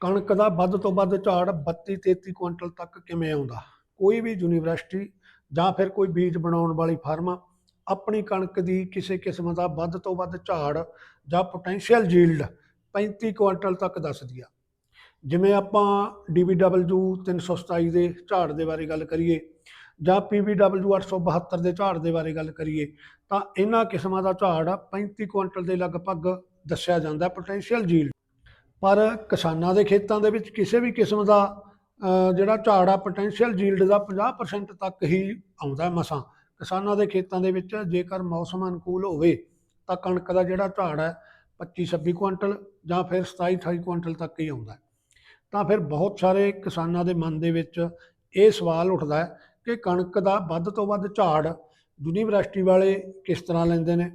ਕਣਕ ਦਾ ਵੱਧ ਤੋਂ ਵੱਧ ਝਾੜ 32 33 ਕੁਇੰਟਲ ਤੱਕ ਕਿਵੇਂ ਆਉਂਦਾ? ਕੋਈ ਵੀ ਯੂਨੀਵਰਸਿਟੀ ਜਾਂ ਫਿਰ ਕੋਈ ਬੀਜ ਬਣਾਉਣ ਵਾਲੀ ਫਰਮ ਆਪਣੀ ਕਣਕ ਦੀ ਕਿਸੇ ਕਿਸਮ ਦਾ ਵੱਧ ਤੋਂ ਵੱਧ ਝਾੜ ਜਾਂ ਪੋਟੈਂਸ਼ੀਅਲ ਯੀਲਡ 35 ਕੁਇੰਟਲ ਤੱਕ ਦੱਸਦੀ ਆ। ਜਿਵੇਂ ਆਪਾਂ DBW 327 ਦੇ ਝਾੜ ਦੇ ਬਾਰੇ ਗੱਲ ਕਰੀਏ ਜਾਂ PBW 872 ਦੇ ਝਾੜ ਦੇ ਬਾਰੇ ਗੱਲ ਕਰੀਏ, ਤਾਂ ਇਹਨਾਂ ਕਿਸਮਾਂ ਦਾ ਝਾੜ 35 ਕੁਇੰਟਲ ਦੇ ਲਗਭਗ ਦੱਸਿਆ ਜਾਂਦਾ ਪੋਟੈਂਸ਼ੀਅਲ ਯੀਲਡ ਪਰ ਕਿਸਾਨਾਂ ਦੇ ਖੇਤਾਂ ਦੇ ਵਿੱਚ ਕਿਸੇ ਵੀ ਕਿਸਮ ਦਾ ਜਿਹੜਾ ਝਾੜ ਆ ਪੋਟੈਂਸ਼ੀਅਲ ਯੀਲਡ ਦਾ 50% ਤੱਕ ਹੀ ਆਉਂਦਾ ਮਸਾਂ। ਕਿਸਾਨਾਂ ਦੇ ਖੇਤਾਂ ਦੇ ਵਿੱਚ ਜੇਕਰ ਮੌਸਮ ਅਨੁਕੂਲ ਹੋਵੇ, ਤਾਂ ਕਣਕ ਦਾ ਜਿਹੜਾ ਝਾੜ ਹੈ 25 26 ਕੁਇੰਟਲ ਜਾਂ ਫਿਰ 27 28 ਕੁਇੰਟਲ ਤੱਕ ਹੀ ਆਉਂਦਾ ਤਾਂ ਫਿਰ ਬਹੁਤ ਸਾਰੇ ਕਿਸਾਨਾਂ ਦੇ ਮਨ ਦੇ ਵਿੱਚ ਇਹ ਸਵਾਲ ਉੱਠਦਾ ਹੈ ਕਿ ਕਣਕ ਦਾ ਵੱਧ ਤੋਂ ਵੱਧ ਝਾੜ ਯੂਨੀਵਰਸਿਟੀ ਵਾਲੇ ਕਿਸ ਤਰ੍ਹਾਂ ਲੈਂਦੇ ਨੇ?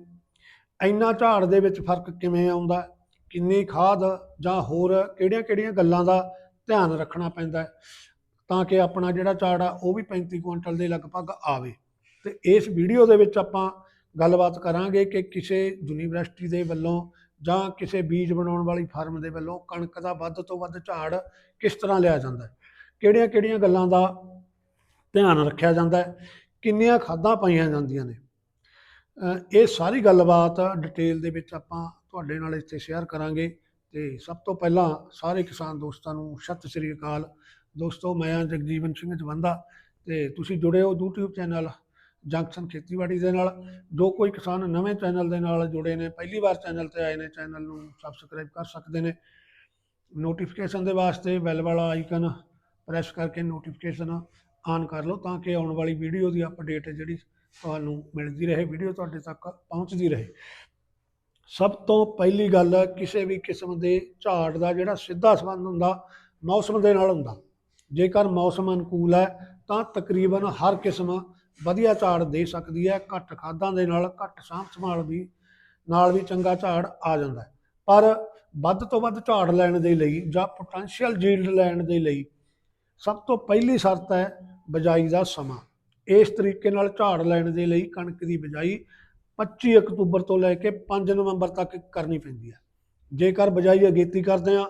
ਇੰਨਾ ਝਾੜ ਦੇ ਵਿੱਚ ਫ਼ਰਕ ਕਿਵੇਂ ਆਉਂਦਾ ਕਿੰਨੀ ਖਾਦ ਜਾਂ ਹੋਰ ਕਿਹੜੀਆਂ-ਕਿਹੜੀਆਂ ਗੱਲਾਂ ਦਾ ਧਿਆਨ ਰੱਖਣਾ ਪੈਂਦਾ ਹੈ, ਤਾਂ ਕਿ ਆਪਣਾ ਜਿਹੜਾ ਝਾੜ ਆ, ਉਹ ਵੀ 35 ਕੁਇੰਟਲ ਦੇ ਲਗਭਗ ਆਵੇ। ਤੇ ਇਸ ਵੀਡੀਓ ਦੇ ਵਿੱਚ ਆਪਾਂ ਗੱਲਬਾਤ ਕਰਾਂਗੇ ਕਿ ਕਿਸੇ ਯੂਨੀਵਰਸਿਟੀ ਦੇ ਵੱਲੋਂ ਜਾਂ ਕਿਸੇ ਬੀਜ ਬਣਾਉਣ ਵਾਲੀ ਫਾਰਮ ਦੇ ਵੱਲੋਂ ਕਣਕ ਦਾ ਵੱਧ ਤੋਂ ਵੱਧ ਝਾੜ ਕਿਸ ਤਰ੍ਹਾਂ ਲਿਆ ਜਾਂਦਾ ਹੈ। ਕਿਹੜੀਆਂ-ਕਿਹੜੀਆਂ ਗੱਲਾਂ ਦਾ ਧਿਆਨ ਰੱਖਿਆ ਜਾਂਦਾ ਹੈ, ਕਿੰਨੀਆਂ ਖਾਦਾਂ ਪਾਈਆਂ ਜਾਂਦੀਆਂ ਨੇ। ਇਹ ਸਾਰੀ ਗੱਲਬਾਤ ਡਿਟੇਲ ਦੇ ਵਿੱਚ ਆਪਾਂ ਤੁਹਾਡੇ ਨਾਲ ਇੱਥੇ ਸ਼ੇਅਰ ਕਰਾਂਗੇ ਤੇ ਸਭ ਤੋਂ ਪਹਿਲਾਂ ਸਾਰੇ ਕਿਸਾਨ ਦੋਸਤਾਂ ਨੂੰ ਸਤਿ ਸ੍ਰੀ ਅਕਾਲ। ਦੋਸਤੋ, ਮੈਂ ਹਾਂ ਜਗਜੀਵਨ ਸਿੰਘ ਜਵੰਦਾ ਤੇ ਤੁਸੀਂ ਜੁੜੇ ਹੋ YouTube ਚੈਨਲ ਜੰਕਸ਼ਨ ਖੇਤੀਬਾੜੀ ਦੇ ਨਾਲ। ਜੋ ਕੋਈ ਕਿਸਾਨ ਨਵੇਂ ਚੈਨਲ ਦੇ ਨਾਲ ਜੁੜੇ ਨੇ, ਪਹਿਲੀ ਵਾਰ ਚੈਨਲ ਤੇ ਆਏ ਨੇ ਚੈਨਲ ਨੂੰ ਸਬਸਕ੍ਰਾਈਬ ਕਰ ਸਕਦੇ ਨੇ। ਨੋਟੀਫਿਕੇਸ਼ਨ ਦੇ ਵਾਸਤੇ ਬੈਲ ਵਾਲਾ ਆਈਕਨ ਪ੍ਰੈਸ ਕਰਕੇ ਨੋਟੀਫਿਕੇਸ਼ਨ ਆਨ ਕਰ ਲਓ ਤਾਂ ਕਿ ਆਉਣ ਵਾਲੀ ਵੀਡੀਓ ਦੀ ਅਪਡੇਟ ਜਿਹੜੀ ਤੁਹਾਨੂੰ ਮਿਲਦੀ ਰਹੇ ਵੀਡੀਓ ਤੁਹਾਡੇ ਤੱਕ ਪਹੁੰਚਦੀ ਰਹੇ। ਸਭ ਤੋਂ ਪਹਿਲੀ ਗੱਲ ਕਿਸੇ ਵੀ ਕਿਸਮ ਦੇ ਝਾੜ ਦਾ ਜਿਹੜਾ ਸਿੱਧਾ ਸੰਬੰਧ ਹੁੰਦਾ, ਮੌਸਮ ਦੇ ਨਾਲ ਹੁੰਦਾ। ਜੇਕਰ ਮੌਸਮ ਅਨੁਕੂਲ ਹੈ, ਤਾਂ ਤਕਰੀਬਨ ਹਰ ਕਿਸਮ ਵਧੀਆ ਝਾੜ ਦੇ ਸਕਦੀ ਹੈ। ਘੱਟ ਖਾਦਾਂ ਦੇ ਨਾਲ, ਘੱਟ ਸਾਂਭ ਸੰਭਾਲ ਵੀ, ਨਾਲ ਵੀ ਚੰਗਾ ਝਾੜ ਆ ਜਾਂਦਾ ਪਰ ਵੱਧ ਤੋਂ ਵੱਧ ਝਾੜ ਲੈਣ ਦੇ ਲਈ ਜਾਂ ਪੋਟੈਂਸ਼ੀਅਲ ਯੀਲਡ ਲੈਣ ਦੇ ਲਈ ਸਭ ਤੋਂ ਪਹਿਲੀ ਸ਼ਰਤ ਹੈ ਬਿਜਾਈ ਦਾ ਸਮਾਂ। ਇਸ ਤਰੀਕੇ ਨਾਲ ਝਾੜ ਲੈਣ ਦੇ ਲਈ ਕਣਕ ਦੀ ਬਿਜਾਈ 25 ਅਕਤੂਬਰ ਤੋਂ ਲੈ ਕੇ 5 ਨਵੰਬਰ ਤੱਕ ਕਰਨੀ ਪੈਂਦੀ ਹੈ। ਜੇਕਰ ਬਿਜਾਈ ਅਗੇਤੀ ਕਰਦੇ ਆ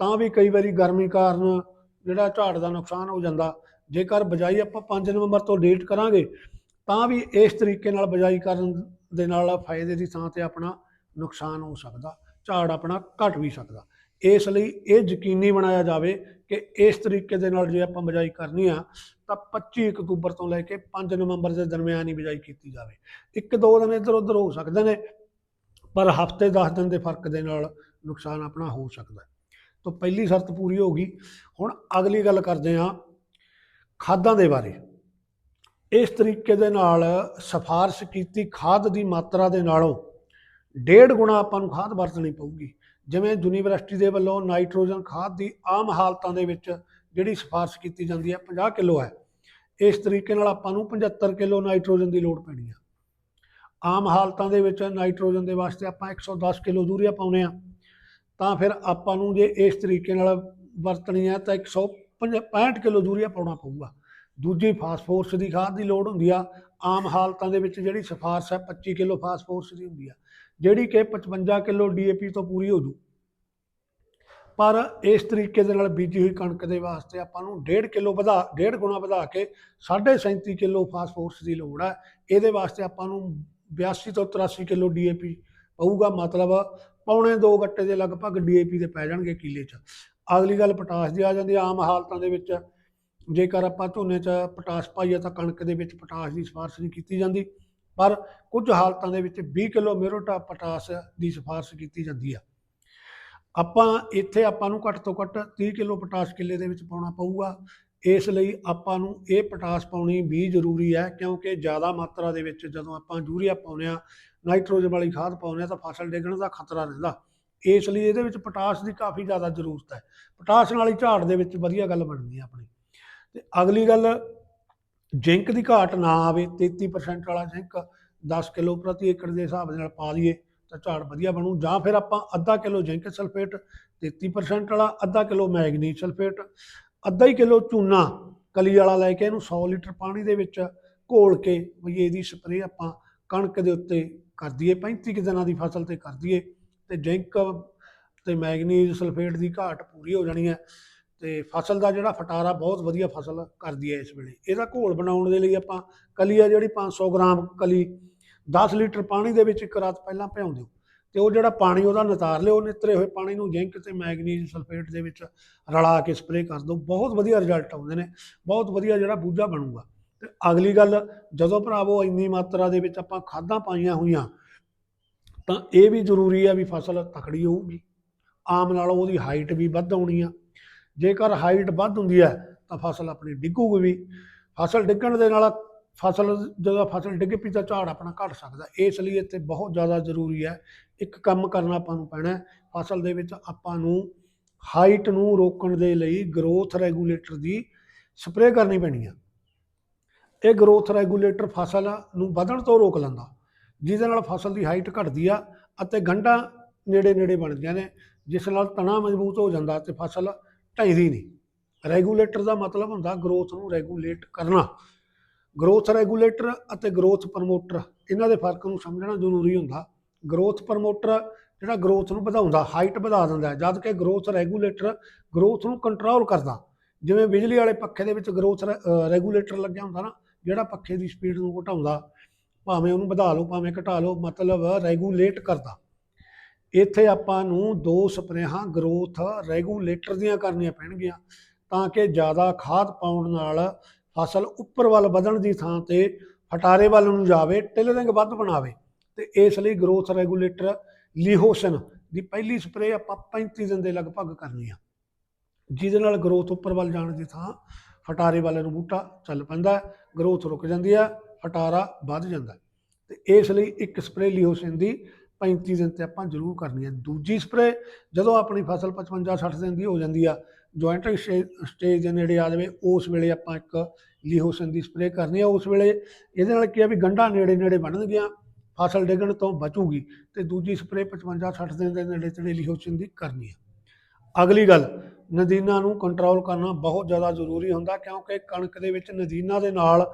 ਤਾਂ ਵੀ ਕਈ ਵਾਰੀ ਗਰਮੀ ਕਾਰਨ ਜਿਹੜਾ ਝਾੜ ਦਾ ਨੁਕਸਾਨ ਹੋ ਜਾਂਦਾ। ਜੇਕਰ ਬਿਜਾਈ ਆਪਾਂ 5 ਨਵੰਬਰ ਤੋਂ ਡੇਟ ਕਰਾਂਗੇ, ਤਾਂ ਵੀ ਇਸ ਤਰੀਕੇ ਨਾਲ ਬਿਜਾਈ ਕਰਨ ਦੇ ਨਾਲ ਫਾਇਦੇ ਦੀ ਥਾਂ ਤੇ ਆਪਣਾ ਨੁਕਸਾਨ ਹੋ ਸਕਦਾ, ਝਾੜ ਆਪਣਾ ਘਟ ਵੀ ਸਕਦਾ। ਇਸ ਲਈ ਇਹ ਯਕੀਨੀ ਬਣਾਇਆ ਜਾਵੇ ਕਿ ਇਸ ਤਰੀਕੇ ਦੇ ਨਾਲ ਜੇ ਆਪਾਂ ਬਿਜਾਈ ਕਰਨੀ ਆ, ਤਾਂ 25 ਅਕਤੂਬਰ ਤੋਂ ਲੈ ਕੇ 5 ਨਵੰਬਰ ਦੇ ਦਰਮਿਆਨ ਹੀ ਬਿਜਾਈ ਕੀਤੀ ਜਾਵੇ। ਇੱਕ ਦੋ ਦਿਨ ਇੱਧਰ ਉੱਧਰ ਹੋ ਸਕਦੇ ਨੇ, ਪਰ ਹਫ਼ਤੇ 10 ਦਿਨ ਦੇ ਫ਼ਰਕ ਦੇ ਨਾਲ ਨੁਕਸਾਨ ਆਪਣਾ ਹੋ ਸਕਦਾ। ਤਾਂ ਪਹਿਲੀ ਸ਼ਰਤ ਪੂਰੀ ਹੋ ਗਈ। ਹੁਣ ਅਗਲੀ ਗੱਲ ਕਰਦੇ ਹਾਂ ਖਾਦਾਂ ਦੇ ਬਾਰੇ। ਇਸ ਤਰੀਕੇ ਦੇ ਨਾਲ ਸਿਫਾਰਿਸ਼ ਕੀਤੀ ਖਾਦ ਦੀ ਮਾਤਰਾ ਦੇ ਨਾਲੋਂ ਡੇਢ ਗੁਣਾ ਆਪਾਂ ਨੂੰ ਖਾਦ ਵਰਤਣੀ ਪਊਗੀ। ਜਿਵੇਂ ਯੂਨੀਵਰਸਿਟੀ ਦੇ ਵੱਲੋਂ ਨਾਈਟ੍ਰੋਜਨ ਖਾਦ ਦੀ ਆਮ ਹਾਲਤਾਂ ਦੇ ਵਿੱਚ ਜਿਹੜੀ ਸਿਫਾਰਿਸ਼ ਕੀਤੀ ਜਾਂਦੀ ਹੈ 50 ਕਿਲੋ ਹੈ। ਇਸ ਤਰੀਕੇ ਨਾਲ ਆਪਾਂ ਨੂੰ 75 ਕਿਲੋ ਨਾਈਟ੍ਰੋਜਨ ਦੀ ਲੋੜ ਪੈਣੀ ਆ। ਆਮ ਹਾਲਤਾਂ ਦੇ ਵਿੱਚ ਨਾਈਟ੍ਰੋਜਨ ਦੇ ਵਾਸਤੇ ਆਪਾਂ 110 ਕਿਲੋ ਯੂਰੀਆ ਪਾਉਨੇ ਆ। ਤਾਂ ਫਿਰ ਆਪਾਂ ਨੂੰ ਜੇ ਇਸ ਤਰੀਕੇ ਨਾਲ ਵਰਤਣੀ ਹੈ, ਤਾਂ 165 ਕਿਲੋ ਯੂਰੀਆ ਪਾਉਣਾ ਪਊਗਾ। ਦੂਜੀ ਫਾਸਫੋਰਸ ਦੀ ਖਾਦ ਦੀ ਲੋੜ ਹੁੰਦੀ ਆ। ਆਮ ਹਾਲਤਾਂ ਦੇ ਵਿੱਚ ਜਿਹੜੀ ਸਿਫਾਰਸ਼ ਹੈ 25 ਕਿਲੋ ਫਾਸਫੋਰਸ ਦੀ ਹੁੰਦੀ ਆ। ਜਿਹੜੀ ਕਿ 55 ਕਿਲੋ ਡੀਏਪੀ ਤੋਂ ਪੂਰੀ ਹੋ ਜੂ। ਪਰ ਇਸ ਤਰੀਕੇ ਦੇ ਨਾਲ ਬੀਜੀ ਹੋਈ ਕਣਕ ਦੇ ਵਾਸਤੇ ਆਪਾਂ ਨੂੰ 1.5 ਕਿਲੋ ਵਧਾ 1.5 ਗੁਣਾ ਵਧਾ ਕੇ 37.5 ਕਿਲੋ ਫਾਸਫੋਰਸ ਦੀ ਲੋੜ ਹੈ। ਇਹਦੇ ਵਾਸਤੇ ਆਪਾਂ ਨੂੰ 82 ਤੋਂ 83 ਕਿਲੋ ਡੀਏਪੀ ਪਊਗਾ ਮਤਲਬ ਪੌਣੇ 2 ਗੱਟੇ ਦੇ ਲਗਭਗ ਡੀਏਪੀ ਦੇ ਪੈ ਜਾਣਗੇ ਕਿੱਲੇ 'ਚ। ਅਗਲੀ ਗੱਲ ਪੋਟਾਸ ਦੀ ਆ ਜਾਂਦੀ ਆਮ ਹਾਲਤਾਂ ਦੇ ਵਿੱਚ ਜੇਕਰ ਆਪਾਂ ਝੋਨੇ 'ਚ ਪੋਟਾਸ ਪਾਈਏ ਤਾਂ ਕਣਕ ਦੇ ਵਿੱਚ ਪੋਟਾਸ ਦੀ ਸਿਫਾਰਸ਼ ਨਹੀਂ ਕੀਤੀ ਜਾਂਦੀ। ਪਰ ਕੁਝ ਹਾਲਤਾਂ ਦੇ ਵਿੱਚ 20 ਕਿਲੋ ਮੇਰੋਟਾ ਪਟਾਸ ਦੀ ਸਿਫਾਰਿਸ਼ ਕੀਤੀ ਜਾਂਦੀ ਆ। ਆਪਾਂ ਇੱਥੇ ਆਪਾਂ ਨੂੰ ਘੱਟ ਤੋਂ ਘੱਟ 30 ਕਿਲੋ ਪਟਾਸ ਕਿੱਲੇ ਦੇ ਵਿੱਚ ਪਾਉਣਾ ਪਊਗਾ। ਇਸ ਲਈ ਆਪਾਂ ਨੂੰ ਇਹ ਪਟਾਸ ਪਾਉਣੀ ਵੀ ਜ਼ਰੂਰੀ ਹੈ ਕਿਉਂਕਿ ਜ਼ਿਆਦਾ ਮਾਤਰਾ ਦੇ ਵਿੱਚ ਜਦੋਂ ਆਪਾਂ ਯੂਰੀਆ ਪਾਉਂਦੇ ਆ ਨਾਈਟ੍ਰੋਜਨ ਵਾਲੀ ਖਾਦ ਪਾਉਂਦੇ ਆ ਤਾਂ ਫਸਲ ਡਿੱਗਣ ਦਾ ਖਤਰਾ ਰਹਿੰਦਾ। ਇਸ ਲਈ ਇਹਦੇ ਵਿੱਚ ਪਟਾਸ ਦੀ ਕਾਫੀ ਜ਼ਿਆਦਾ ਜ਼ਰੂਰਤ ਹੈ। ਪਟਾਸ ਨਾਲ ਹੀ ਝਾੜ ਦੇ ਵਿੱਚ ਵਧੀਆ ਗੱਲ ਬਣਦੀ ਹੈ ਆਪਣੀ। ਤੇ ਅਗਲੀ ਗੱਲ ਜ਼ਿੰਕ ਦੀ ਘਾਟ ਨਾ ਆਵੇ 33% ਵਾਲਾ ਜ਼ਿੰਕ 10 ਕਿਲੋ ਪ੍ਰਤੀ ਏਕੜ ਦੇ ਹਿਸਾਬ ਦੇ ਨਾਲ ਪਾ ਲਈਏ ਤਾਂ ਝਾੜ ਵਧੀਆ ਬਣੂ। ਜਾਂ ਫਿਰ ਆਪਾਂ ਅੱਧਾ ਕਿਲੋ ਜ਼ਿੰਕ ਸਲਫੇਟ 33% ਵਾਲਾ, ਅੱਧਾ ਕਿਲੋ ਮੈਗਨੀਜ਼ ਸਲਫੇਟ, ਅੱਧਾ ਹੀ ਕਿਲੋ ਚੂਨਾ ਕਲੀ ਵਾਲਾ ਲੈ ਕੇ ਇਹਨੂੰ 100 ਲੀਟਰ ਪਾਣੀ ਦੇ ਵਿੱਚ ਘੋਲ ਕੇ ਵੀ ਇਹਦੀ ਸਪਰੇਅ ਆਪਾਂ ਕਣਕ ਦੇ ਉੱਤੇ ਕਰ ਦਈਏ 35 ਕੁ ਦਿਨਾਂ ਦੀ ਫਸਲ ਤੇ ਕਰ ਦਈਏ ਤੇ ਜ਼ਿੰਕ ਤੇ ਮੈਗਨੀਜ਼ ਸਲਫੇਟ ਦੀ ਘਾਟ ਪੂਰੀ ਹੋ ਜਾਣੀ ਹੈ। ਤੇ ਫਸਲ ਦਾ ਜਿਹੜਾ ਫਟਾਰਾ ਬਹੁਤ ਵਧੀਆ ਫਸਲ ਕਰਦੀ ਹੈ ਇਸ ਵੇਲੇ। ਇਹਦਾ ਘੋਲ ਬਣਾਉਣ ਦੇ ਲਈ ਆਪਾਂ ਕਲੀ ਆ ਜਿਹੜੀ 500 ਗ੍ਰਾਮ ਕਲੀ 10 ਲੀਟਰ ਪਾਣੀ ਦੇ ਵਿੱਚ ਇੱਕ ਰਾਤ ਪਹਿਲਾਂ ਭਿਉਂ ਦਿਓ। ਤੇ ਉਹ ਜਿਹੜਾ ਪਾਣੀ ਉਹਦਾ ਨਿਤਾਰ ਲਿਓ, ਨਿਤਰੇ ਹੋਏ ਪਾਣੀ ਨੂੰ ਜ਼ਿੰਕ ਤੇ ਮੈਗਨੀਜ਼ ਸਲਫੇਟ ਦੇ ਵਿੱਚ ਰਲਾ ਕੇ ਸਪਰੇਅ ਕਰ ਦਿਓ। ਬਹੁਤ ਵਧੀਆ ਰਿਜ਼ਲਟ ਆਉਂਦੇ ਨੇ, ਬਹੁਤ ਵਧੀਆ ਜਿਹੜਾ ਬੂਝਾ ਬਣੂਗਾ। ਤੇ ਅਗਲੀ ਗੱਲ, ਜਦੋਂ ਭਰਾਵੋ ਇੰਨੀ ਮਾਤਰਾ ਦੇ ਵਿੱਚ ਆਪਾਂ ਖਾਦਾਂ ਪਾਈਆਂ ਹੋਈਆਂ, ਤਾਂ ਇਹ ਵੀ ਜ਼ਰੂਰੀ ਆ ਵੀ ਫਸਲ ਤਕੜੀ ਹੋਊਗੀ। ਆਮ ਨਾਲੋਂ ਉਹਦੀ ਹਾਈਟ ਵੀ ਵੱਧ ਆਉਣੀ ਆ। ਜੇਕਰ ਹਾਈਟ ਵੱਧ ਹੁੰਦੀ ਹੈ, ਤਾਂ ਫਸਲ ਆਪਣੀ ਡਿੱਗੂਗੀ ਵੀ। ਫਸਲ ਡਿੱਗਣ ਦੇ ਨਾਲ ਫਸਲ, ਜਦੋਂ ਫਸਲ ਡਿੱਗ ਪਈ ਤਾਂ ਝਾੜ ਆਪਣਾ ਘਟ ਸਕਦਾ। ਇਸ ਲਈ ਇੱਥੇ ਬਹੁਤ ਜ਼ਿਆਦਾ ਜ਼ਰੂਰੀ ਹੈ, ਇੱਕ ਕੰਮ ਕਰਨਾ ਆਪਾਂ ਨੂੰ ਪੈਣਾ ਫਸਲ ਦੇ ਵਿੱਚ ਆਪਾਂ ਨੂੰ ਹਾਈਟ ਨੂੰ ਰੋਕਣ ਦੇ ਲਈ ਗਰੋਥ ਰੈਗੂਲੇਟਰ ਦੀ ਸਪਰੇਅ ਕਰਨੀ ਪੈਣੀ ਆ ਇਹ ਗਰੋਥ ਰੈਗੂਲੇਟਰ ਫਸਲ ਨੂੰ ਵਧਣ ਤੋਂ ਰੋਕ ਲੈਂਦਾ। ਜਿਹਦੇ ਨਾਲ ਫਸਲ ਦੀ ਹਾਈਟ ਘਟਦੀ ਆ ਅਤੇ ਗੰਢਾਂ ਨੇੜੇ ਨੇੜੇ ਬਣਦੀਆਂ ਨੇ, ਜਿਸ ਨਾਲ ਤਣਾ ਮਜ਼ਬੂਤ ਹੋ ਜਾਂਦਾ ਤੇ ਫਸਲ ਢਹਿਦੀ ਨਹੀਂ। ਰੈਗੂਲੇਟਰ ਦਾ ਮਤਲਬ ਹੁੰਦਾ ਗਰੋਥ ਨੂੰ ਰੈਗੂਲੇਟ ਕਰਨਾ। ਗਰੋਥ ਰੈਗੂਲੇਟਰ ਅਤੇ ਗਰੋਥ ਪ੍ਰਮੋਟਰ ਇਹਨਾਂ ਦੇ ਫ਼ਰਕ ਨੂੰ ਸਮਝਣਾ ਜ਼ਰੂਰੀ ਹੁੰਦਾ। ਗਰੋਥ ਪ੍ਰਮੋਟਰ ਜਿਹੜਾ ਗਰੋਥ ਨੂੰ ਵਧਾਉਂਦਾ ਹਾਈਟ ਵਧਾ ਦਿੰਦਾ ਹੈ, ਜਦ ਕਿ ਗਰੋਥ ਰੈਗੂਲੇਟਰ ਗਰੋਥ ਨੂੰ ਕੰਟਰੋਲ ਕਰਦਾ। ਜਿਵੇਂ ਬਿਜਲੀ ਵਾਲੇ ਪੱਖੇ ਦੇ ਵਿੱਚ ਗਰੋਥ ਰੈਗੂਲੇਟਰ ਲੱਗਿਆ ਹੁੰਦਾ ਨਾ ਜਿਹੜਾ ਪੱਖੇ ਦੀ ਸਪੀਡ ਨੂੰ ਘਟਾਉਂਦਾ ਭਾਵੇਂ ਉਹਨੂੰ ਵਧਾ ਲਓ ਭਾਵੇਂ ਘਟਾ ਲਓ ਮਤਲਬ ਰੈਗੂਲੇਟ ਕਰਦਾ। ਇੱਥੇ ਆਪਾਂ ਨੂੰ ਦੋ ਸਪਰੇਹਾਂ ਗਰੋਥ ਰੈਗੂਲੇਟਰ ਦੀਆਂ ਕਰਨੀਆਂ ਪੈਣਗੀਆਂ ਤਾਂ ਕਿ ਜ਼ਿਆਦਾ ਖਾਦ ਪਾਉਣ ਨਾਲ ਫਸਲ ਉੱਪਰ ਵੱਲ ਵਧਣ ਦੀ ਥਾਂ ਤੇ ਫਟਾਰੇ ਵੱਲ ਨੂੰ ਜਾਵੇ, ਟਿਲਰਿੰਗ ਵੱਧ ਬਣਾਵੇ ਤੇ ਇਸ ਲਈ ਗਰੋਥ ਰੈਗੂਲੇਟਰ ਲੀਹੋਸਨ ਦੀ ਪਹਿਲੀ ਸਪਰੇਅ ਆਪਾਂ 35 ਦਿਨ ਦੇ ਲਗਭਗ ਕਰਨੀ ਆ ਜਿਹਦੇ ਨਾਲ ਗਰੋਥ ਉੱਪਰ ਵੱਲ ਜਾਣ ਦੀ ਥਾਂ, ਫਟਾਰੇ ਵੱਲ ਨੂੰ ਬੂਟਾ ਚੱਲ ਪੈਂਦਾ, ਗਰੋਥ ਰੁਕ ਜਾਂਦੀ ਆ, ਫਟਾਰਾ ਵੱਧ ਜਾਂਦਾ ਹੈ। ਤੇ ਇਸ ਲਈ ਇੱਕ ਸਪਰੇਅ ਲੀਹੋਸਿਨ ਦੀ 35 ਦਿਨ ਤੇ ਆਪਾਂ ਜ਼ਰੂਰ ਕਰਨੀ ਹੈ। ਦੂਜੀ ਸਪਰੇਅ ਜਦੋਂ ਆਪਣੀ ਫਸਲ 55 60 ਦਿਨ ਦੀ ਹੋ ਜਾਂਦੀ ਆ ਜੁਆਇੰਟਿੰਗ ਸਟੇਜ ਦੇ ਨੇੜੇ ਆ ਜਾਵੇ, ਉਸ ਵੇਲੇ ਆਪਾਂ ਇੱਕ ਲੀਹੋਸਿਨ ਦੀ ਸਪਰੇਅ ਕਰਨੀ ਆ ਉਸ ਵੇਲੇ। ਇਹਦੇ ਨਾਲ ਕੀ ਆ ਵੀ ਗੰਢਾਂ ਨੇੜੇ ਨੇੜੇ ਬਣਨਗੀਆਂ, ਫਸਲ ਡਿੱਗਣ ਤੋਂ ਬਚੂਗੀ ਤੇ ਦੂਜੀ ਸਪਰੇਅ 55 60 ਦਿਨ ਦੇ ਨੇੜੇ ਤੇੜੇ ਲੀਹੋਸਿਨ ਦੀ ਕਰਨੀ ਆ। ਅਗਲੀ ਗੱਲ, ਨਦੀਨਾਂ ਨੂੰ ਕੰਟਰੋਲ ਕਰਨਾ ਬਹੁਤ ਜ਼ਿਆਦਾ ਜ਼ਰੂਰੀ ਹੁੰਦਾ ਕਿਉਂਕਿ ਕਣਕ ਦੇ ਵਿੱਚ ਨਦੀਨਾਂ ਦੇ ਨਾਲ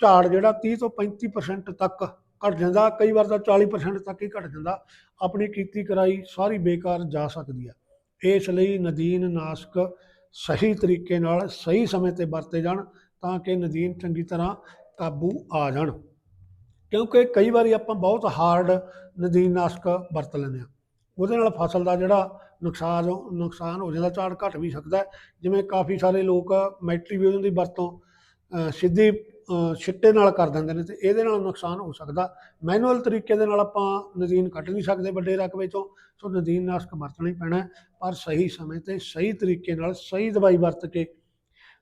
ਝਾੜ ਜਿਹੜਾ 30 ਤੋਂ 35% ਤੱਕ ਘਟ ਜਾਂਦਾ, ਕਈ ਵਾਰ ਤਾਂ 40% ਤੱਕ ਹੀ ਘਟ ਜਾਂਦਾ। ਆਪਣੀ ਕੀਤੀ ਕਰਾਈ ਸਾਰੀ ਬੇਕਾਰ ਜਾ ਸਕਦੀ ਹੈ ਇਸ ਲਈ ਨਦੀਨ ਨਾਸ਼ਕ ਸਹੀ ਤਰੀਕੇ ਨਾਲ ਸਹੀ ਸਮੇਂ ਤੇ ਵਰਤੇ ਜਾਣ ਤਾਂ ਕਿ ਨਦੀਨ ਚੰਗੀ ਤਰ੍ਹਾਂ ਕਾਬੂ ਆ ਜਾਣ। ਕਿਉਂਕਿ ਕਈ ਵਾਰੀ ਆਪਾਂ ਬਹੁਤ ਹਾਰਡ ਨਦੀਨ ਨਾਸ਼ਕ ਵਰਤ ਲੈਂਦੇ ਆ। ਉਹਦੇ ਨਾਲ ਫਸਲ ਦਾ ਜਿਹੜਾ ਨੁਕਸਾਨ ਨੁਕਸਾਨ ਹੋ ਜਾਂਦਾ, ਝਾੜ ਘਟ ਵੀ ਸਕਦਾ। ਜਿਵੇਂ ਕਾਫੀ ਸਾਰੇ ਲੋਕ ਮੈਟਰੀਬਿਊਜ਼ਨ ਦੀ ਵਰਤੋਂ ਸਿੱਧੀ ਛਿੱਟੇ ਨਾਲ ਕਰ ਦਿੰਦੇ ਨੇ ਤੇ ਇਹਦੇ ਨਾਲ ਨੁਕਸਾਨ ਹੋ ਸਕਦਾ। ਮੈਨੂਅਲ ਤਰੀਕੇ ਦੇ ਨਾਲ ਆਪਾਂ ਨਦੀਨ ਕੱਢ ਨਹੀਂ ਸਕਦੇ ਵੱਡੇ ਰਕਬੇ ਚੋਂ, ਸੋ ਨਦੀਨ ਨਾਸ਼ਕ ਵਰਤਣਾ ਹੀ ਪੈਣਾ ਪਰ ਸਹੀ ਸਮੇਂ ਤੇ ਸਹੀ ਤਰੀਕੇ ਨਾਲ ਸਹੀ ਦਵਾਈ ਵਰਤ ਕੇ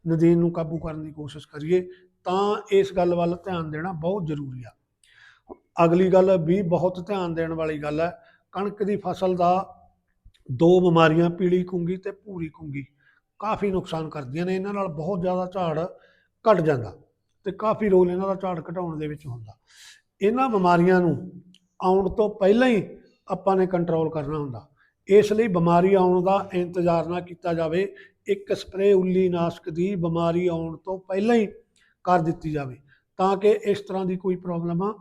ਨਦੀਨ ਨੂੰ ਕਾਬੂ ਕਰਨ ਦੀ ਕੋਸ਼ਿਸ਼ ਕਰੀਏ, ਤਾਂ ਇਸ ਗੱਲ ਵੱਲ ਧਿਆਨ ਦੇਣਾ ਬਹੁਤ ਜ਼ਰੂਰੀ ਆ। ਅਗਲੀ ਗੱਲ ਵੀ ਬਹੁਤ ਧਿਆਨ ਦੇਣ ਵਾਲੀ ਗੱਲ ਹੈ, ਕਣਕ ਦੀ ਫਸਲ ਦਾ ਦੋ ਬਿਮਾਰੀਆਂ, ਪੀਲੀ ਕੁੰਗੀ ਤੇ ਭੂਰੀ ਕੁੰਗੀ, ਕਾਫੀ ਨੁਕਸਾਨ ਕਰਦੀਆਂ ਨੇ, ਇਹਨਾਂ ਨਾਲ ਬਹੁਤ ਜ਼ਿਆਦਾ ਝਾੜ ਘਟ ਜਾਂਦਾ। ਤੇ ਕਾਫੀ ਰੋਲ ਇਹਨਾਂ ਦਾ ਝਾੜ ਘਟਾਉਣ ਦੇ ਵਿੱਚ ਹੁੰਦਾ। ਇਹਨਾਂ ਬਿਮਾਰੀਆਂ ਨੂੰ ਆਉਣ ਤੋਂ ਪਹਿਲਾਂ ਹੀ ਆਪਾਂ ਨੇ ਕੰਟਰੋਲ ਕਰਨਾ ਹੁੰਦਾ। ਇਸ ਲਈ ਬਿਮਾਰੀ ਆਉਣ ਦਾ ਇੰਤਜ਼ਾਰ ਨਾ ਕੀਤਾ ਜਾਵੇ। ਇੱਕ ਸਪਰੇਅ ਉੱਲੀ ਨਾਸ਼ਕ ਦੀ ਬਿਮਾਰੀ ਆਉਣ ਤੋਂ ਪਹਿਲਾਂ ਹੀ ਕਰ ਦਿੱਤੀ ਜਾਵੇ। ਤਾਂ ਕਿ ਇਸ ਤਰ੍ਹਾਂ ਦੀ ਕੋਈ ਪ੍ਰੋਬਲਮ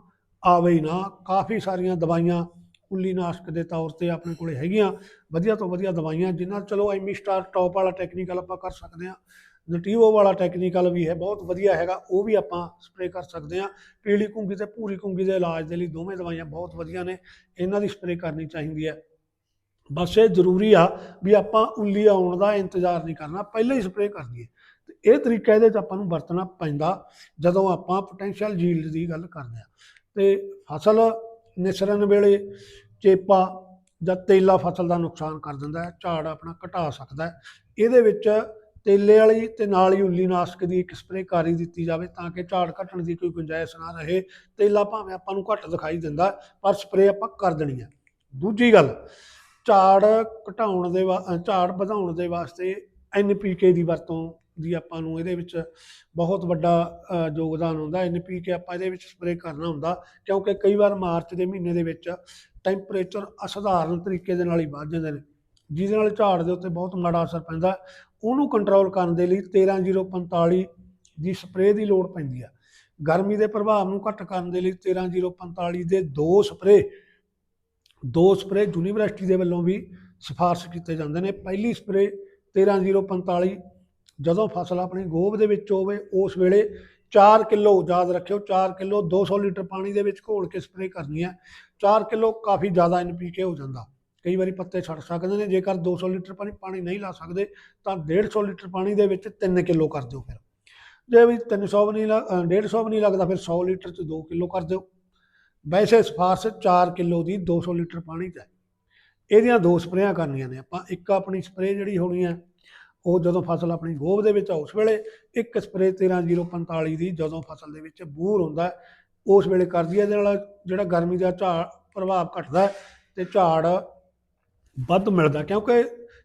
ਆਵੇ ਨਾ। ਕਾਫੀ ਸਾਰੀਆਂ ਦਵਾਈਆਂ ਉੱਲੀ ਨਾਸ਼ਕ ਦੇ ਤੌਰ ਤੇ ਆਪਣੇ ਕੋਲੇ ਹੈਗੀਆਂ। ਵਧੀਆ ਤੋਂ ਵਧੀਆ ਦਵਾਈਆਂ, ਜਿਨ੍ਹਾਂ ਚਲੋ ਐਮੀ ਸਟਾਰ ਟੌਪ ਵਾਲਾ ਟੈਕਨੀਕਲ ਆਪਾਂ ਕਰ ਸਕਦੇ ਹਾਂ। ਨਟੀਵੋ ਵਾਲਾ ਟੈਕਨੀਕਲ ਵੀ ਹੈ, ਬਹੁਤ ਵਧੀਆ ਹੈਗਾ, ਉਹ ਵੀ ਆਪਾਂ ਸਪਰੇਅ ਕਰ ਸਕਦੇ ਹਾਂ। ਪੀਲੀ ਕੁੰਗੀ ਤੇ ਭੂਰੀ ਕੁੰਗੀ ਦੇ ਇਲਾਜ ਦੇ ਲਈ ਦੋਵੇਂ ਦਵਾਈਆਂ ਬਹੁਤ ਵਧੀਆ ਨੇ, ਇਹਨਾਂ ਦੀ ਸਪਰੇਅ ਕਰਨੀ ਚਾਹੀਦੀ ਹੈ। ਬਸ ਇਹ ਜ਼ਰੂਰੀ ਆ ਵੀ ਆਪਾਂ ਉੱਲੀ ਆਉਣ ਦਾ ਇੰਤਜ਼ਾਰ ਨਹੀਂ ਕਰਨਾ, ਪਹਿਲਾਂ ਹੀ ਸਪਰੇਅ ਕਰ ਦਈਏ ਤੇ ਇਹ ਤਰੀਕਾ ਇਹਦੇ 'ਚ ਆਪਾਂ ਨੂੰ ਵਰਤਣਾ ਪੈਂਦਾ, ਜਦੋਂ ਆਪਾਂ ਪੋਟੈਂਸ਼ੀਅਲ ਯੀਲਡ ਦੀ ਗੱਲ ਕਰਦੇ ਆ ਤੇ ਫਸਲ ਨਿਸਰਨ ਵੇਲੇ ਚੇਪਾ ਜਾਂ ਤੇਲਾ ਫਸਲ ਦਾ ਨੁਕਸਾਨ ਕਰ ਦਿੰਦਾ ਹੈ, ਝਾੜ ਆਪਣਾ ਘਟਾ ਸਕਦਾ ਹੈ। ਇਹਦੇ ਵਿੱਚ ਤੇਲੇ ਵਾਲੀ ਤੇ ਨਾਲ ਹੀ ਉੱਲੀ ਨਾਸ਼ਕ ਦੀ ਇੱਕ ਸਪਰੇਅ ਕਾਰੀ ਦਿੱਤੀ ਜਾਵੇ ਤਾਂ ਕਿ ਝਾੜ ਘਟਣ ਦੀ ਕੋਈ ਗੁੰਜਾਇਸ਼ ਨਾ ਰਹੇ। ਤੇਲਾ ਭਾਵੇਂ ਆਪਾਂ ਨੂੰ ਘੱਟ ਦਿਖਾਈ ਦਿੰਦਾ ਪਰ ਸਪਰੇਅ ਆਪਾਂ ਕਰ ਦੇਣੀ ਹੈ ਦੂਜੀ ਗੱਲ ਝਾੜ ਘਟਾਉਣ ਦੇ ਵਾ- ਝਾੜ ਵਧਾਉਣ ਦੇ ਵਾਸਤੇ ਐਨਪੀਕੇ ਦੀ ਵਰਤੋਂ ਦੀ ਆਪਾਂ ਨੂੰ ਇਹਦੇ ਵਿੱਚ ਬਹੁਤ ਵੱਡਾ ਅ, ਯੋਗਦਾਨ ਹੁੰਦਾ। ਐਨਪੀਕੇ ਆਪਾਂ ਇਹਦੇ ਵਿੱਚ ਸਪਰੇਅ ਕਰਨਾ ਹੁੰਦਾ ਕਿਉਂਕਿ ਕਈ ਵਾਰ ਮਾਰਚ ਦੇ ਮਹੀਨੇ ਦੇ ਵਿੱਚ ਟੈਂਪਰੇਚਰ ਅਸਧਾਰਨ ਤਰੀਕੇ ਦੇ ਨਾਲ ਹੀ ਵੱਧ ਜਾਂਦੇ ਨੇ। ਜਿਹਦੇ ਨਾਲ ਝਾੜ ਦੇ ਉੱਤੇ ਬਹੁਤ ਮਾੜਾ ਅਸਰ ਪੈਂਦਾ ਉਹਨੂੰ ਕੰਟਰੋਲ ਕਰਨ ਦੇ ਲਈ 13045 ਦੀ ਸਪਰੇਅ ਦੀ ਲੋੜ ਪੈਂਦੀ ਆ। ਗਰਮੀ ਦੇ ਪ੍ਰਭਾਵ ਨੂੰ ਘੱਟ ਕਰਨ ਦੇ ਲਈ 13045 ਦੇ ਦੋ ਸਪਰੇਅ ਦੋ ਸਪਰੇਅ ਯੂਨੀਵਰਸਿਟੀ ਦੇ ਵੱਲੋਂ ਵੀ ਸਿਫਾਰਸ਼ ਕੀਤੇ ਜਾਂਦੇ ਨੇ। ਪਹਿਲੀ ਸਪਰੇ 13045 ਜਦੋਂ ਫਸਲ ਆਪਣੀ ਗੋਭ ਦੇ ਵਿੱਚ ਹੋਵੇ, ਉਸ ਵੇਲੇ 4 ਕਿਲੋ, ਯਾਦ ਰੱਖਿਓ 4 ਕਿਲੋ 200 ਲੀਟਰ ਪਾਣੀ ਦੇ ਵਿੱਚ ਘੋਲ ਕੇ ਸਪਰੇਅ ਕਰਨੀ ਹੈ। 4 ਕਿਲੋ ਕਾਫੀ ਜ਼ਿਆਦਾ ਐਨਪੀਕੇ ਹੋ ਜਾਂਦਾ। ਕਈ ਵਾਰੀ ਪੱਤੇ ਛੱਡ ਸਕਦੇ ਨੇ ਜੇਕਰ 200 ਲੀਟਰ ਪਾਣੀ ਪਾਣੀ ਨਹੀਂ ਲਾ ਸਕਦੇ ਤਾਂ 150 ਲੀਟਰ ਪਾਣੀ ਦੇ ਵਿੱਚ 3 ਕਿਲੋ ਕਰ ਦਿਓ ਫਿਰ। ਜੇ ਵੀ 300 ਵੀ ਨਹੀਂ ਲ- ਅ, 150 ਵੀ ਨਹੀਂ ਲੱਗਦਾ ਫਿਰ 100 ਲੀਟਰ ਚ 2 ਕਿਲੋ ਕਰ ਦਿਓ। ਵੈਸੇ ਸਿਫਾਰਸ਼ 4 ਕਿਲੋ ਦੀ 200 ਲੀਟਰ ਪਾਣੀ ਚ ਹੈ। ਇਹਦੀਆਂ ਦੋ ਸਪਰੇਆਂ ਕਰਨੀਆਂ ਨੇ। ਆਪਾਂ ਇੱਕ ਆਪਣੀ ਸਪਰੇ ਜਿਹੜੀ ਹੋਣੀ ਹੈ ਉਹ ਜਦੋਂ ਫਸਲ ਆਪਣੀ ਗੋਭ ਦੇ ਵਿੱਚ ਆ ਉਸ ਵੇਲੇ ਇੱਕ ਸਪਰੇ 13045 ਦੀ ਜਦੋਂ ਫਸਲ ਦੇ ਵਿੱਚ ਬੂਰ ਹੁੰਦਾ ਉਸ ਵੇਲੇ ਕਰਦੀ ਹੈ। ਇਹਦੇ ਨਾਲ ਜਿਹੜਾ ਗਰਮੀ ਦਾ ਝਾੜ ਪ੍ਰਭਾਵ ਘਟਦਾ ਹੈ ਤੇ ਝਾੜ ਵੱਧ ਮਿਲਦਾ ਕਿਉਂਕਿ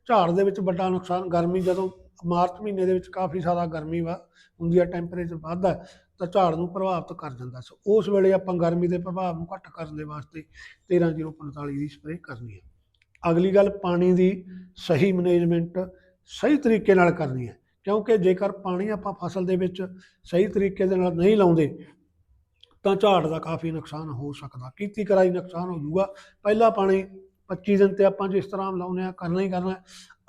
ਝਾੜ ਦੇ ਵਿੱਚ ਵੱਡਾ ਨੁਕਸਾਨ ਗਰਮੀ ਜਦੋਂ ਮਾਰਚ ਮਹੀਨੇ ਦੇ ਵਿੱਚ ਕਾਫੀ ਜ਼ਿਆਦਾ ਗਰਮੀ ਵਾ, ਹੁੰਦੀ ਹੈ ਟੈਂਪਰੇਚਰ ਵੱਧਦਾ ਤਾਂ ਝਾੜ ਨੂੰ ਪ੍ਰਭਾਵਿਤ ਕਰ ਜਾਂਦਾ ਸੋ। ਉਸ ਵੇਲੇ ਆਪਾਂ ਗਰਮੀ ਦੇ ਪ੍ਰਭਾਵ ਨੂੰ ਘੱਟ ਕਰਨ ਦੇ ਵਾਸਤੇ 13045 ਦੀ ਸਪਰੇਅ ਕਰਨੀ ਹੈ ਅਗਲੀ ਗੱਲ, ਪਾਣੀ ਦੀ ਸਹੀ ਮੈਨੇਜਮੈਂਟ ਸਹੀ ਤਰੀਕੇ ਨਾਲ ਕਰਨੀ ਹੈ ਕਿਉਂਕਿ ਜੇਕਰ ਪਾਣੀ ਆਪਾਂ ਫਸਲ ਦੇ ਵਿੱਚ ਸਹੀ ਤਰੀਕੇ ਦੇ ਨਾਲ ਨਹੀਂ ਲਾਉਂਦੇ, ਤਾਂ ਝਾੜ ਦਾ ਕਾਫੀ ਨੁਕਸਾਨ ਹੋ ਸਕਦਾ, ਕੀਤੀ ਕਰਾਈ ਨੁਕਸਾਨ ਹੋ ਜਾਊਗਾ। ਪਹਿਲਾ ਪਾਣੀ 25 ਦਿਨ ਤੇ ਆਪਾਂ ਜਿਸ ਤਰ੍ਹਾਂ ਲਾਉਂਦੇ ਆ ਕਰਨਾ ਹੀ ਕਰਨਾ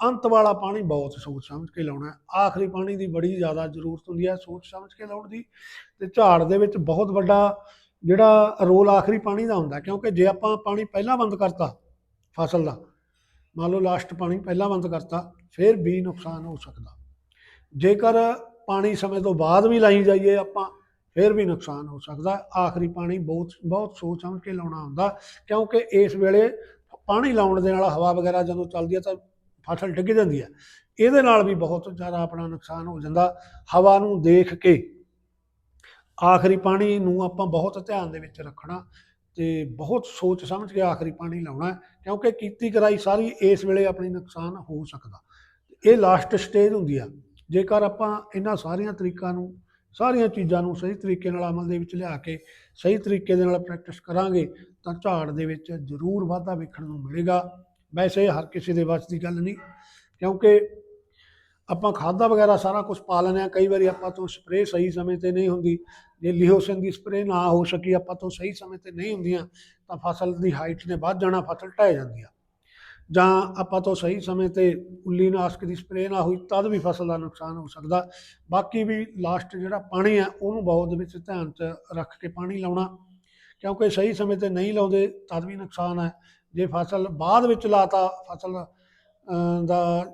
ਅੰਤ ਵਾਲਾ ਪਾਣੀ ਬਹੁਤ ਸੋਚ ਸਮਝ ਕੇ ਲਾਉਣਾ ਆਖਰੀ ਪਾਣੀ ਦੀ ਬੜੀ ਜ਼ਿਆਦਾ ਜ਼ਰੂਰਤ ਹੁੰਦੀ ਹੈ ਸੋਚ ਸਮਝ ਕੇ ਲਾਉਣ ਦੀ। ਤੇ ਝਾੜ ਦੇ ਵਿੱਚ ਬਹੁਤ ਵੱਡਾ ਜਿਹੜਾ ਰੋਲ ਆਖਰੀ ਪਾਣੀ ਦਾ ਹੁੰਦਾ ਕਿਉਂਕਿ ਜੇ ਆਪਾਂ ਪਾਣੀ ਪਹਿਲਾਂ ਬੰਦ ਕਰਤਾ ਫਸਲ ਦਾ, ਮੰਨ ਲਓ ਲਾਸਟ ਪਾਣੀ ਪਹਿਲਾਂ ਬੰਦ ਕਰਤਾ, ਫਿਰ ਵੀ ਨੁਕਸਾਨ ਹੋ ਸਕਦਾ। ਜੇਕਰ ਪਾਣੀ ਸਮੇਂ ਤੋਂ ਬਾਅਦ ਵੀ ਲਾਈ ਜਾਈਏ ਆਪਾਂ, ਫਿਰ ਵੀ ਨੁਕਸਾਨ ਹੋ ਸਕਦਾ। ਆਖਰੀ ਪਾਣੀ ਬਹੁਤ ਬਹੁਤ ਸੋਚ ਸਮਝ ਕੇ ਲਾਉਣਾ ਹੁੰਦਾ, ਕਿਉਂਕਿ ਇਸ ਵੇਲੇ ਪਾਣੀ ਲਾਉਣ ਦੇ ਨਾਲ ਹਵਾ ਵਗੈਰਾ ਜਦੋਂ ਚੱਲਦੀ ਹੈ ਤਾਂ ਫਸਲ ਡਿੱਗ ਜਾਂਦੀ ਹੈ ਇਹਦੇ ਨਾਲ ਵੀ ਬਹੁਤ ਜ਼ਿਆਦਾ ਆਪਣਾ ਨੁਕਸਾਨ ਹੋ ਜਾਂਦਾ। ਹਵਾ ਨੂੰ ਦੇਖ ਕੇ ਆਖਰੀ ਪਾਣੀ ਨੂੰ ਆਪਾਂ ਬਹੁਤ ਧਿਆਨ ਦੇ ਵਿੱਚ ਰੱਖਣਾ ਤੇ ਬਹੁਤ ਸੋਚ ਸਮਝ ਕੇ ਆਖਰੀ ਪਾਣੀ ਲਾਉਣਾ ਕਿਉਂਕਿ ਕੀਤੀ ਕਰਾਈ ਸਾਰੀ ਇਸ ਵੇਲੇ ਆਪਣੀ ਨੁਕਸਾਨ ਹੋ ਸਕਦਾ। ਇਹ ਲਾਸਟ ਸਟੇਜ ਹੁੰਦੀ ਆ। ਜੇਕਰ ਆਪਾਂ ਇਹਨਾਂ ਸਾਰੀਆਂ ਤਰੀਕਾਂ ਨੂੰ ਸਾਰੀਆਂ ਚੀਜ਼ਾਂ ਨੂੰ ਸਹੀ ਤਰੀਕੇ ਨਾਲ ਅਮਲ ਦੇ ਵਿੱਚ ਲਿਆ ਕੇ, ਸਹੀ ਤਰੀਕੇ ਦੇ ਨਾਲ ਪ੍ਰੈਕਟਿਸ ਕਰਾਂਗੇ, ਤਾਂ ਝਾੜ ਦੇ ਵਿੱਚ ਜ਼ਰੂਰ ਵਾਧਾ ਵੇਖਣ ਨੂੰ ਮਿਲੇਗਾ। ਵੈਸੇ ਹਰ ਕਿਸੇ ਦੇ ਵੱਸ ਦੀ ਗੱਲ ਨਹੀਂ, ਕਿਉਂਕਿ ਆਪਾਂ ਖਾਦਾਂ ਵਗੈਰਾ ਸਾਰਾ ਕੁਝ ਪਾ ਲੈਂਦੇ ਹਾਂ। ਕਈ ਵਾਰੀ ਆਪਾਂ ਤੋਂ ਸਪਰੇਅ ਸਹੀ ਸਮੇਂ ਤੇ ਨਹੀਂ ਹੁੰਦੀ। ਜੇ ਲਿਓਸਿਨ ਦੀ ਸਪਰੇਅ ਨਾ ਹੋ ਸਕੀ, ਆਪਾਂ ਤੋਂ ਸਹੀ ਸਮੇਂ ਤੇ ਨਹੀਂ ਹੁੰਦੀਆਂ, ਤਾਂ ਫਸਲ ਦੀ ਹਾਈਟ ਨੇ ਵੱਧ ਜਾਣਾ, ਫਸਲ ਢਹਿ ਜਾਂਦੀ ਆ। ਜਾਂ ਆਪਾਂ ਤੋਂ ਸਹੀ ਸਮੇਂ ਤੇ ਉੱਲੀ ਨਾਸ਼ਕ ਦੀ ਸਪਰੇਅ ਨਾ ਹੋਈ, ਤਦ ਵੀ ਫਸਲ ਦਾ ਨੁਕਸਾਨ ਹੋ ਸਕਦਾ। ਬਾਕੀ ਵੀ ਲਾਸਟ ਜਿਹੜਾ ਪਾਣੀ ਆ, ਉਹਨੂੰ ਬਹੁਤ ਵਿੱਚ ਧਿਆਨ 'ਚ ਰੱਖ ਕੇ ਪਾਣੀ ਲਾਉਣਾ। ਕਿਉਂਕਿ ਸਹੀ ਸਮੇਂ ਤੇ ਨਹੀਂ ਲਾਉਂਦੇ, ਤਦ ਵੀ ਨੁਕਸਾਨ ਹੈ। ਜੇ ਫਸਲ ਬਾਅਦ ਵਿੱਚ ਲਾਤਾ, ਫਸਲ ਦਾ